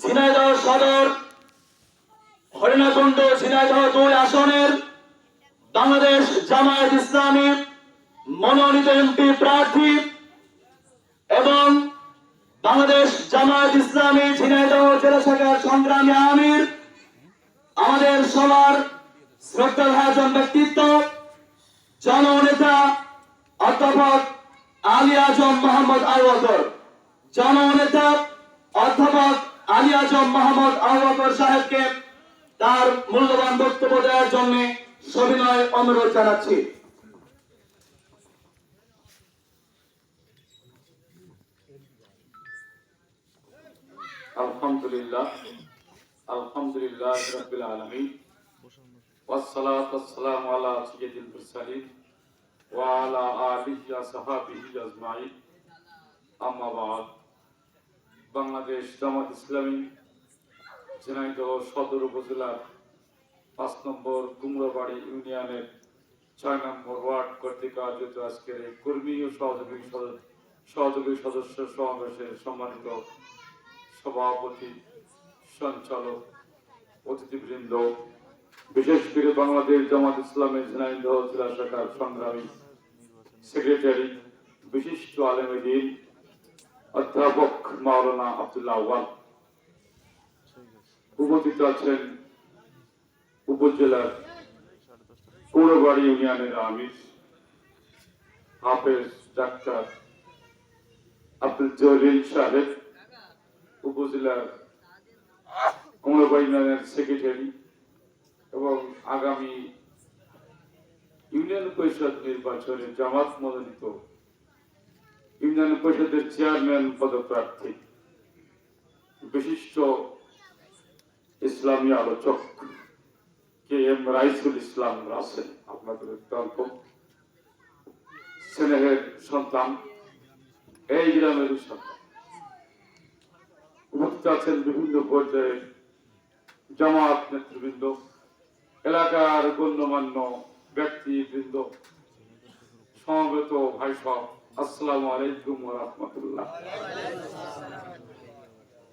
ঝিনাইদহ সদর, হরিণাকুণ্ড ঝিনাইদহ দুই আসনের, বাংলাদেশ জামায়াত ইসলামী মনোনীত এমপি প্রার্থী এবং বাংলাদেশ জামায়াত ইসলামী ঝিনাইদহ জেলা শাখার সংগ্রামী আমির, আমাদের সবার শ্রদ্ধাভাজন ব্যক্তিত্ব, জননেতা অধ্যাপক আলী আজম মোহাম্মদ আলবকর জননেতা, অধ্যাপক আলী আজম মোহাম্মদ আলবকর সাহেবকে তার মূল্যবান বক্তব্য দেওয়ার জন্য সবিনয় অনুরোধ জানাচ্ছি আলহামদুলিল্লাহ আলহামদুলিল্লাহ রাব্বিল আলামিন والصلاة والسلام على سيد المرسلين وعلى آله وصحبه أجمعين أما بعد বাংলাদেশ জামাত ইসলামী ঝিনাইদহ সদর উপজেলার পাঁচ নম্বর কুমড়োবাড়ি ইউনিয়নের ছয় নম্বর ওয়ার্ড কর্তৃক আয়োজিত আজকের এই কর্মী ও সহযোগী সহযোগী সদস্য সমাবেশের সম্মানিত সভাপতি, সঞ্চালক, অতিথিবৃন্দ, বিশেষ করে বাংলাদেশ জামাত ইসলামের ঝিনাইদহ জেলা শাখার সংগ্রামী সেক্রেটারি, বিশিষ্ট আলেমদিন অধ্যাপক মাওলানা আব্দুল্লাহ আওয়াল উপস্থিত আছেন উপজেলার পৌরবাড়ি ইউনিয়নের আমির, হাফেজ ডাক্তার আব্দুল জলিল সাহেব, উপজেলার কমলাবাড়ি ইউনিয়নের সেক্রেটারি এবং আগামী ইউনিয়ন পরিষদ নির্বাচনে জামাত মনোনীত ইউনিয়ন পরিষদের চেয়ারম্যান পদপ্রার্থী, বিশিষ্ট ইসলামী আলোচক কে এম রাইসুল ইসলাম রাসেল, আপনাদের অত্যন্ত স্নেহের সন্তান, এই গ্রামের সন্তান। উপস্থিত আছেন বিভিন্ন পর্যায়ে জামাত নেতৃবৃন্দ, এলাকার গণ্যমান্য ব্যক্তিবৃন্দ, সমবেত ভাই সব আসসালামু রহমতুল্লাহ।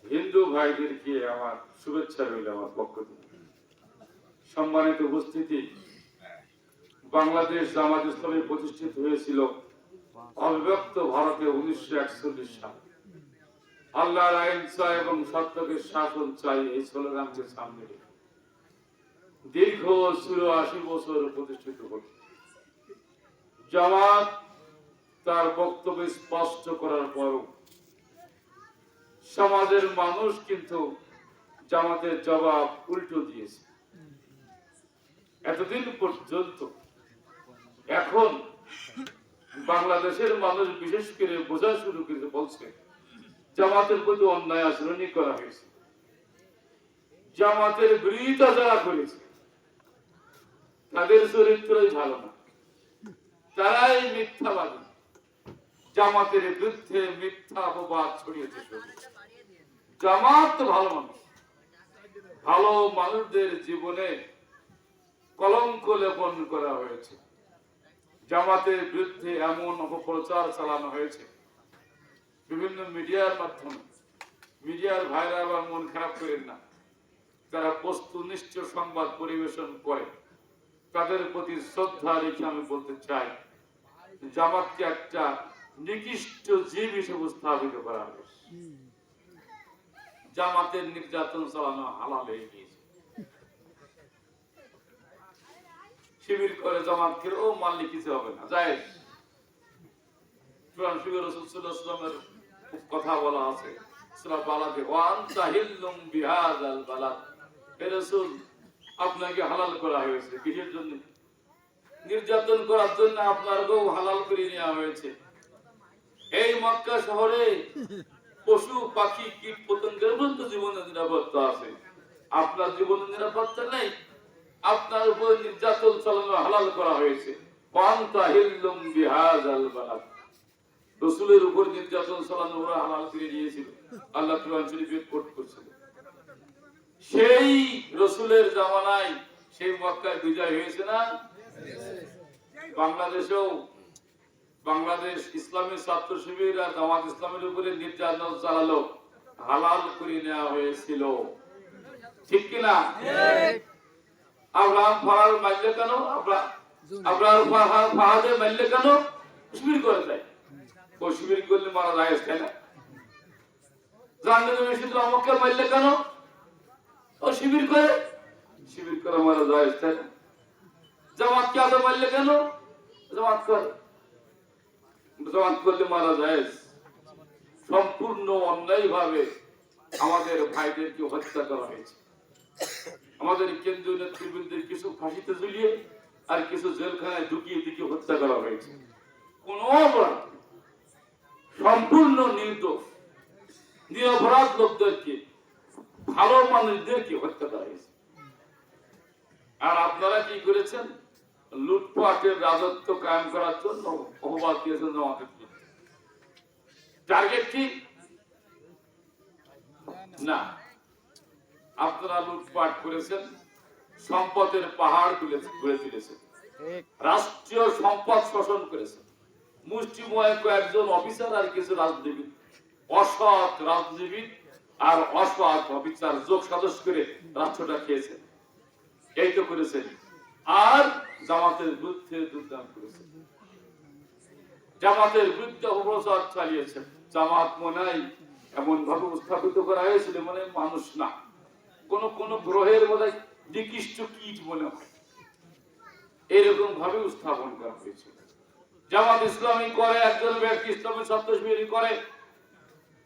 হিন্দু ভাইদেরকে আমার শুভেচ্ছা রইল আমার পক্ষ থেকে। সম্মানিত উপস্থিতি, বাংলাদেশ জামাত ইসলামী প্রতিষ্ঠিত হয়েছিল অবিভক্ত ভারতে উনিশশো একচল্লিশ সাল। আল্লাহর আইন চাই এবং সত্যকে শাসন চাই এই স্লোগানকে সামনে রেখে। দীর্ঘ চুরাশি বছর প্রতিষ্ঠিত হল। জামাত তার বক্তব্য স্পষ্ট করার পরও সমাজের মানুষ কিন্তু জামাতের জবাব উল্টো দিয়েছে। এতদিন পর্যন্ত এখন বাংলাদেশের মানুষ বিশেষ করে বোঝা শুরু করে বলছে, জামাতের প্রতি অন্যায় আচরণই করা হয়েছে। জামাতের বিরোধিতা যারা করেছে, তাদের চরিত্রই ভালো না। তারাই মিথ্যাবাদী। জামাতের বিরুদ্ধে মিথ্যা অপবাদ ছড়িয়েছে জামাত ভালো মানুষ। ভালো মানুষদের জীবনে কলঙ্ক লেপন করা হয়েছে। জামাতের বিরুদ্ধে এমন অপপ্রচার চালানো হয়েছে। বিভিন্ন মিডিয়ার মাধ্যমে। মিডিয়ার ভাইরা আবার মন খারাপ করেন না। তারা বস্তুনিষ্ঠ সংবাদ পরিবেশন করে, তাদের প্রতি শ্রদ্ধা রেখে আমি বলতে চাই, জামাতকে একটা নিকৃষ্ট জীব হিসেবে স্থাপিত করা হবে জামাতের নির্যাতন চালানো হালাল হয়ে গিয়েছে। শিবির করে জামাত করে ও মানলে কিছু হবে না। যাই হয়েছে। নির্যাতন করার জন্য আপনারকেও হালাল করে নেওয়া হয়েছে। এই মক্কা শহরে পশু, পাখি, কীট পতঙ্গের পর্যন্ত জীবনের নিরাপত্তা আছে। আপনার জীবনের নিরাপত্তা নেই। আপনার উপর নির্যাতন চালানো হালাল করা হয়েছে। রসুলের উপর নির্যাতন চালানো ওরা হালাল করে দিয়েছিল আল্লাহ করছিল। সেই রসুলের জামানায় সেই মক্কায় বিজয় হয়েছে না? বাংলাদেশেও বাংলাদেশ ইসলামী ছাত্র শিবির আর জামাত ইসলামের উপরে নির্যাতন চালালো হালাল করে নেওয়া হয়েছিল। ঠিক কিনা? আব্রাহাম ফাহাদ মারলে কেন? আব্রা- আব্রাহাম ফাহাদ ফাহাদে মারলে কেন? শিবির করে দেয়। ও শিবির করলে মারা যায় তাই না? জানলে তুমি শুধু আমাকে মারলে কেন? ও শিবির করে। শিবির করে মারা যায় তাই না? জামাত কে আদর মারলে কেন? জামাত করে। জামাত করলে মারা যায় সম্পূর্ণ অন্যায় ভাবে আমাদের ভাইদেরকে হত্যা করা হয়েছে। আমাদের কেন্দ্রীয় নেতৃবৃন্দের কিছু ফাঁসিতে ঝুলিয়ে আর কিছু জেলখানায় ঢুকিয়ে দিকে হত্যা করা হয়েছে। কোন অপরাধ সম্পূর্ণ নির্দোষ। নিরপরাধ লোকদেরকে, ভালো মানুষদেরকে হত্যা করা হয়েছে। আর আপনারা কি করেছেন? লুটপাটের রাজত্ব কায়েম করার জন্য অপবাদ দিয়েছেন আমাদের টার্গেট কি? না। আপনারা লুটপাট করেছেন, সম্পদের পাহাড় তুলে গড়ে তুলেছেন রাষ্ট্রীয় সম্পদ শোষণ করেছেন। মুষ্টিময় কয়েকজন অফিসার আর কিছু রাজনীতিবিদ। অসৎ রাজনীতিবিদ আর অসৎ অফিসার যোগ সদস্য করে রাষ্ট্রটা খেয়েছেন। এই তো করেছেন আর জামাতের বিরুদ্ধে দুর্দান করেছেন জামাতের বিরুদ্ধে অপপ্রচার চালিয়েছেন জামাত মনে এমন ভাবে স্থাপিত করা হয়েছিল মানে মানুষ না। কোন কোন গ্রহের মধ্যে নিকৃষ্ট কীট মনে হয়। এরকম ভাবে স্থাপন করা হয়েছিল জামাত ইসলামী করে, একজন ব্যক্তি ইসলামী সত্যশীল করে,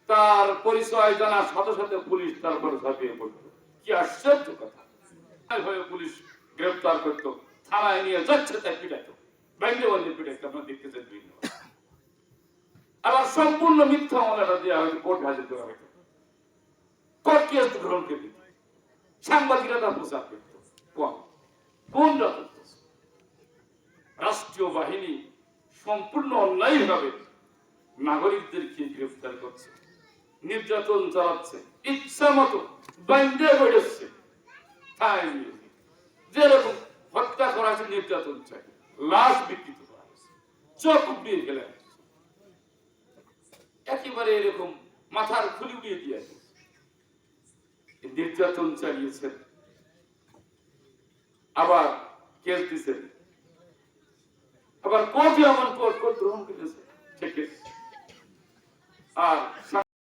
তার পরিচয় জানার সাথে সাথে পুলিশ তারপরে ঝাঁপিয়ে পড়তো কি আশ্চর্য কথা। পুলিশ গ্রেফতার করতো, থানায় নিয়ে যাচ্ছে তাই পিটাইতো, ব্যাংকে বন্ধে পিটাইতো, আপনার দেখতেছেন বিভিন্ন। আবার সম্পূর্ণ মিথ্যা মামলাটা দেওয়া হয়তো কোর্ট হাজির করা হয়তো কোর্ট কেস গ্রহণ করে দিত সাংবাদিকরা তার প্রচার করত। কোন? কোন রাষ্ট্রীয় বাহিনী সম্পূর্ণ অন্যায়ভাবে নাগরিকদেরকে গ্রেফতার করছে, নির্যাতন চালাচ্ছে, ইচ্ছা মতো বাইন্দে বেড়েছে তাই যেরকম হত্যা করা হয়েছে, নির্যাতন চাই। লাশ বিকৃত করা হয়েছে। চোখ উঠিয়ে হয়েছে। একেবারে এরকম মাথার খুলি উড়িয়ে দিয়ে দিয়েছে। নির্যাতন চালিয়েছেন। আবার কেস দিছেন আবার কোর্টে এমন কোর্ট কোর্ট গ্রহণ করেছে। ঠিক আর